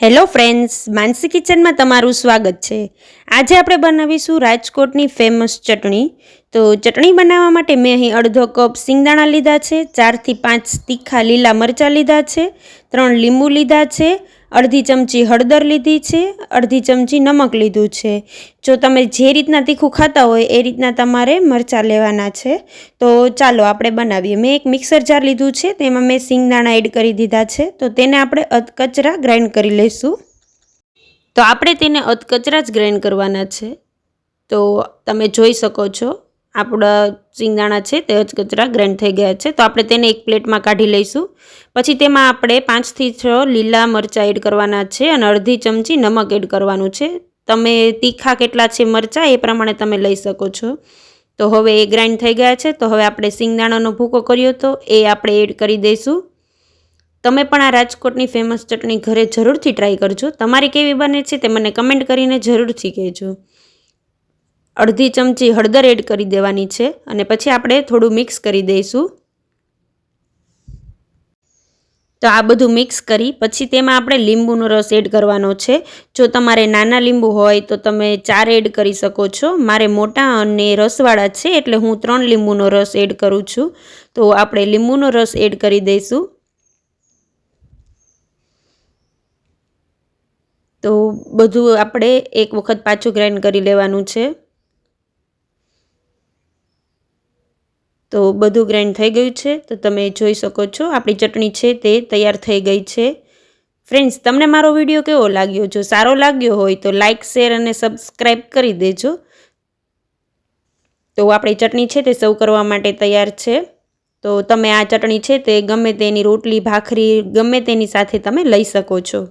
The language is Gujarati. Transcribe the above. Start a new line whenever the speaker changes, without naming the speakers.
હેલો ફ્રેન્ડ્સ, માનસી કિચનમાં તમારું સ્વાગત છે. આજે આપણે બનાવીશું રાજકોટની ફેમસ ચટણી. તો ચટણી બનાવવા માટે મેં અહીં અડધો કપ સિંગદાણા લીધા છે, ચારથી પાંચ તીખા લીલા મરચાં લીધા છે, ત્રણ લીંબુ લીધા છે અડધી ચમચી હળદર લીધી છે, અડધી ચમચી નમક લીધું છે. જો તમે જે રીતના તીખું ખાતા હોય એ રીતના તમારે મરચાં લેવાના છે. તો ચાલો આપણે બનાવીએ. મેં એક મિક્સર જાર લીધું છે, તેમાં મેં સિંગદાણા એડ કરી દીધા છે. તો તેને આપણે અધકચરા ગ્રાઇન્ડ કરી લઈશું. તો આપણે તેને અધકચરા જ ગ્રાઇન્ડ કરવાના છે. તો તમે જોઈ શકો છો. આપણા સિંગદાણા છે તે અચકચરા ગ્રાઇન્ડ થઈ ગયા છે. તો આપણે તેને એક પ્લેટમાં કાઢી લઈશું. પછી તેમાં આપણે પાંચથી છ લીલા મરચાં એડ કરવાના છે અને અડધી ચમચી નમક એડ કરવાનું છે. તમે તીખા કેટલા છે મરચાં એ પ્રમાણે તમે લઈ શકો છો. તો હવે એ ગ્રાઇન્ડ થઈ ગયા છે. તો હવે આપણે સિંગદાણાનો ભૂકો કર્યો હતો એ આપણે એડ કરી દઈશું. તમે પણ આ રાજકોટની ફેમસ ચટણી ઘરે જરૂરથી ટ્રાય કરજો. તમારી કેવી બને છે તે મને કમેન્ટ કરીને જરૂરથી કહેજો. અડધી ચમચી હળદર એડ કરી દેવાની છે અને પછી આપણે થોડું મિક્સ કરી દઈશું. તો આ બધું મિક્સ કરી પછી તેમાં આપણે લીંબુનો રસ એડ કરવાનો છે. જો તમારે નાના લીંબુ હોય તો તમે ચાર એડ કરી શકો છો. મારે મોટા અને રસવાળા છે એટલે હું ત્રણ લીંબુનો રસ એડ કરું છું. તો આપણે લીંબુનો રસ એડ કરી દઈશું. તો બધું આપણે એક વખત પાછું ગ્રાઇન્ડ કરી લેવાનું છે. તો બધું ગ્રાઇન્ડ થઈ ગયું છે. તો તમે જોઈ શકો છો, આપણી ચટણી છે તે તૈયાર થઈ ગઈ છે. ફ્રેન્ડ્સ, તમને મારો વીડિયો કેવો લાગ્યો? જો સારો લાગ્યો હોય તો લાઇક, શેર અને સબસ્ક્રાઈબ કરી દેજો. તો આપણી ચટણી છે તે સર્વ કરવા માટે તૈયાર છે. તો તમે આ ચટણી છે તે ગમે તેની રોટલી, ભાખરી, ગમે તેની સાથે તમે લઈ શકો છો.